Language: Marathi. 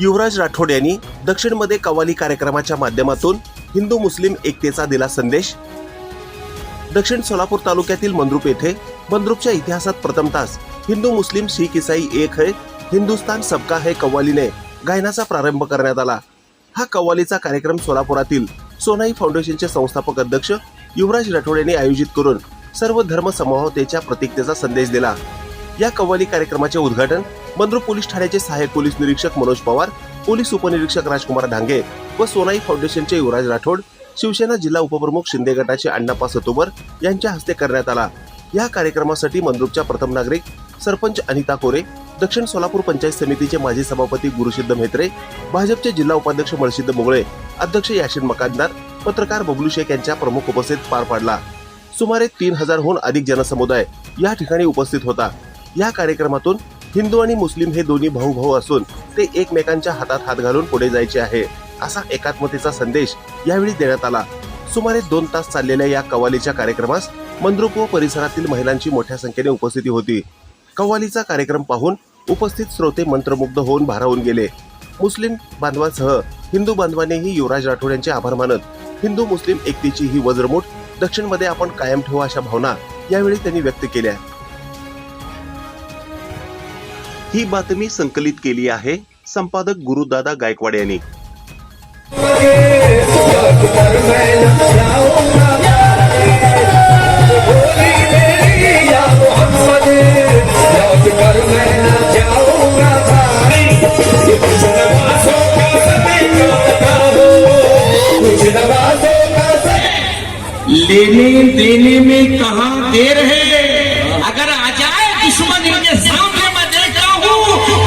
युवराज राठोड यांनी दक्षिणमध्ये कव्वाली कार्यक्रमाच्या माध्यमातून हिंदू मुस्लिम एकतेचा दिला संदेश. दक्षिण सोलापूर तालुक्यातील मंद्रुप येथे मंद्रुपच्या इतिहासात प्रथम तास हिंदू मुस्लिम शीख इसाई एक है हिंदुस्तान सबका है कव्वालीने गायनाचा प्रारंभ करण्यात आला. हा कव्वालीचा कार्यक्रम सोलापुरातील सोनाई फाउंडेशनचे संस्थापक अध्यक्ष युवराज राठोड यांनी आयोजित करून सर्व धर्म समूहतेच्या प्रतिकतेचा संदेश दिला. या कव्वाली कार्यक्रमाचे उद्घाटन मंद्रुप पोलीस ठाण्याचे सहाय्यक पोलीस निरीक्षक मनोज पवार पोलीस उपनिरीक्षक राजकुमार धांगे व सोनाई फाउंडेशनचे युवराज राठोड शिवसेना जिल्हा उपप्रमुख शिंदे गटाचे अण्णाप्पा सतोबर यांच्या हस्ते करण्यात आला. या कार्यक्रमासाठी मंद्रुपच्या प्रथम नागरिक सरपंच अनिता कोरे दक्षिण सोलापूर पंचायत समितीचे माजी सभापती गुरुसिद्ध म्हेत्रे भाजपचे जिल्हा उपाध्यक्ष मळसिद्ध मुगळे अध्यक्ष याशिन मकानदार पत्रकार बबलू शेख यांच्या प्रमुख उपस्थित पार पाडला. सुमारे तीन हजारहून अधिक जनसमुदाय या ठिकाणी उपस्थित होता. या कार्यक्रमातून हिंदू आणि मुस्लिम हे दोन्ही भाऊ भाऊ असून ते एकमेकांच्या हातात हात घालून पुढे जायचे आहे. असा एकात्मतेचा संदेश यावेळी देण्यात आला. सुमारे दोन तास चाललेल्या या कव्वालीच्या कार्यक्रमास मंद्रुप व परिसरातील महिलांची मोठ्या संख्येने उपस्थिती होती. कव्वालीचा कार्यक्रम पाहून उपस्थित श्रोते मंत्रमुग्ध होऊन भारावून गेले. मुस्लिम बांधवांसह हिंदू बांधवांनीही युवराज राठोड यांचे आभार मानत हिंदू मुस्लिम एकतेची ही वज्रमूठ दक्षिणमध्ये आपण कायम ठेवू अशा भावना यावेळी त्यांनी व्यक्त केल्या. ही बातमी संकलित केली आहे संपादक गुरुदादा गायकवाड यांनी. लेने देने में कहा देर है?